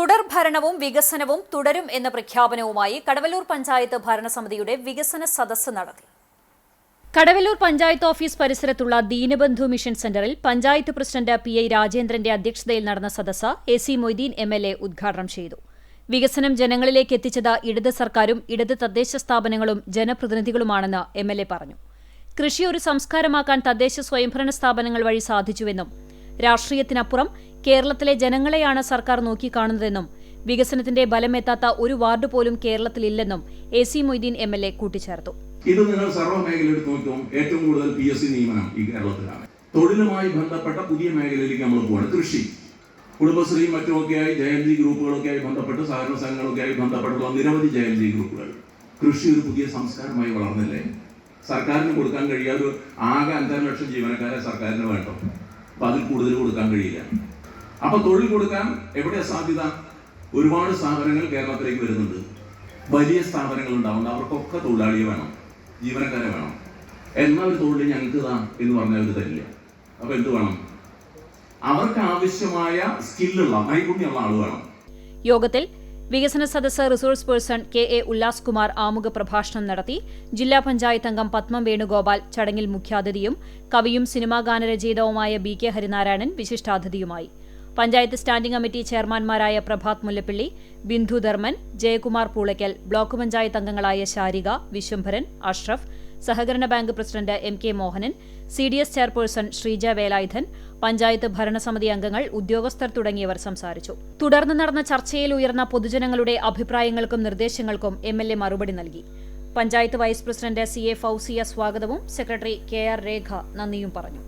തുടർ ഭരണവും വികസനവും തുടരും എന്ന പ്രഖ്യാപനവുമായി കടവല്ലൂർ പഞ്ചായത്ത് ഭരണസമിതിയുടെ വികസന സദസ്സ് നടത്തി. കടവല്ലൂർ പഞ്ചായത്ത് ഓഫീസ് പരിസരത്തുള്ള ദീനബന്ധു മിഷൻ സെന്ററിൽ പഞ്ചായത്ത് പ്രസിഡന്റ് പി ഐ രാജേന്ദ്രന്റെ അധ്യക്ഷതയിൽ നടന്ന സദസ്സ് A C Moideen M L A ഉദ്ഘാടനം ചെയ്തു. വികസനം ജനങ്ങളിലേക്ക് എത്തിച്ചത് ഇടത് സർക്കാരും ഇടത് തദ്ദേശ സ്ഥാപനങ്ങളും ജനപ്രതിനിധികളുമാണെന്ന് എം എൽ എ പറഞ്ഞു. കൃഷി ഒരു സംസ്കാരമാക്കാൻ തദ്ദേശ സ്വയംഭരണ സ്ഥാപനങ്ങൾ വഴി സാധിച്ചുവെന്നും രാഷ്ട്രീയത്തിനപ്പുറം കേരളത്തിലെ ജനങ്ങളെയാണ് സർക്കാർ നോക്കിക്കാണുന്നതെന്നും വികസനത്തിന്റെ ബലമെത്താത്ത ഒരു വാർഡ് പോലും കേരളത്തിലില്ലെന്നും A C Moideen M L A കൂട്ടിച്ചേർത്തു. ഇത് നിങ്ങൾ സർവ നോക്കും ഏറ്റവും കൂടുതൽ പി എസ് സി നിയമനം ഈ കേരളത്തിലാണ്. തൊഴിലുമായി ബന്ധപ്പെട്ട പുതിയ മേഖലയിലേക്ക് നമ്മൾ പോവാണ്. കൃഷി. കുടുംബശ്രീയും മറ്റുമൊക്കെയായി ജയന്തി ഗ്രൂപ്പുകളൊക്കെയായി ബന്ധപ്പെട്ട് സഹകരണ സംഘങ്ങളൊക്കെയായി ബന്ധപ്പെട്ടുള്ള നിരവധി ജയന്തി ഗ്രൂപ്പുകൾ. കൃഷി ഒരു പുതിയ സംസ്കാരമായി വളർന്നില്ലേ? സർക്കാരിന് കൊടുക്കാൻ കഴിയാതെ ആകെ അഞ്ചര ലക്ഷം ജീവനക്കാരെ സർക്കാരിന് വേണ്ടോ? അപ്പൊ അതിൽ കൂടുതൽ കൊടുക്കാൻ കഴിയില്ല. അപ്പൊ തൊഴിൽ കൊടുക്കാൻ എവിടെ സാധ്യത? ഒരുപാട് സ്ഥാപനങ്ങൾ കേരളത്തിലേക്ക് വരുന്നുണ്ട്. വലിയ സ്ഥാപനങ്ങൾ ഉണ്ടാവുന്നുണ്ട് അവർക്കൊക്കെ തൊഴിലാളിയെ വേണം. ജീവനക്കാരെ വേണം. എന്നാൽ ഒരു തൊഴിൽ ഞങ്ങൾക്ക് താ എന്ന് പറഞ്ഞാൽ അവർ തരില്ല. അപ്പൊ എന്ത് വേണം? അവർക്ക് ആവശ്യമായ സ്കില്ലുള്ള നൈപുണ്യമുള്ള ആൾ വേണം. യോഗത്തിൽ വികസന സദസ്സ് resource person K A Ullas Kumar ആമുഖ പ്രഭാഷണം നടത്തി ജില്ലാ പഞ്ചായത്ത് അംഗം പത്മം വേണുഗോപാൽ ചടങ്ങിൽ മുഖ്യാതിഥിയും കവിയും സിനിമാ ഗാനരചയിതാവുമായ ബി കെ ഹരിനാരായണൻ വിശിഷ്ടാതിഥിയുമായി. പഞ്ചായത്ത് സ്റ്റാൻഡിംഗ് കമ്മിറ്റി ചെയർമാൻമാരായ പ്രഭാത് മുല്ലപ്പള്ളി ബിന്ദുധർമ്മൻ ജയകുമാർ പൂളയ്ക്കൽ ബ്ലോക്ക് പഞ്ചായത്ത് അംഗങ്ങളായ ശാരിക വിശ്വംഭരൻ അഷ്റഫ് സഹകരണ bank president M K Mohanan C D S chairperson Sreeja Velayudhan panchayat ഭരണസമിതി അംഗങ്ങൾ ഉദ്യോഗസ്ഥർ തുടങ്ങിയവർ സംസാരിച്ചു. തുടർന്ന് നടന്ന ചർച്ചയിൽ ഉയർന്ന പൊതുജനങ്ങളുടെ അഭിപ്രായങ്ങൾക്കും നിർദ്ദേശങ്ങൾക്കും എം എൽ എ മറുപടി നൽകി. Panchayat vice president C A Fousiya സ്വാഗതവും സെക്രട്ടറി കെ ആർ രേഖ നന്ദിയും പറഞ്ഞു.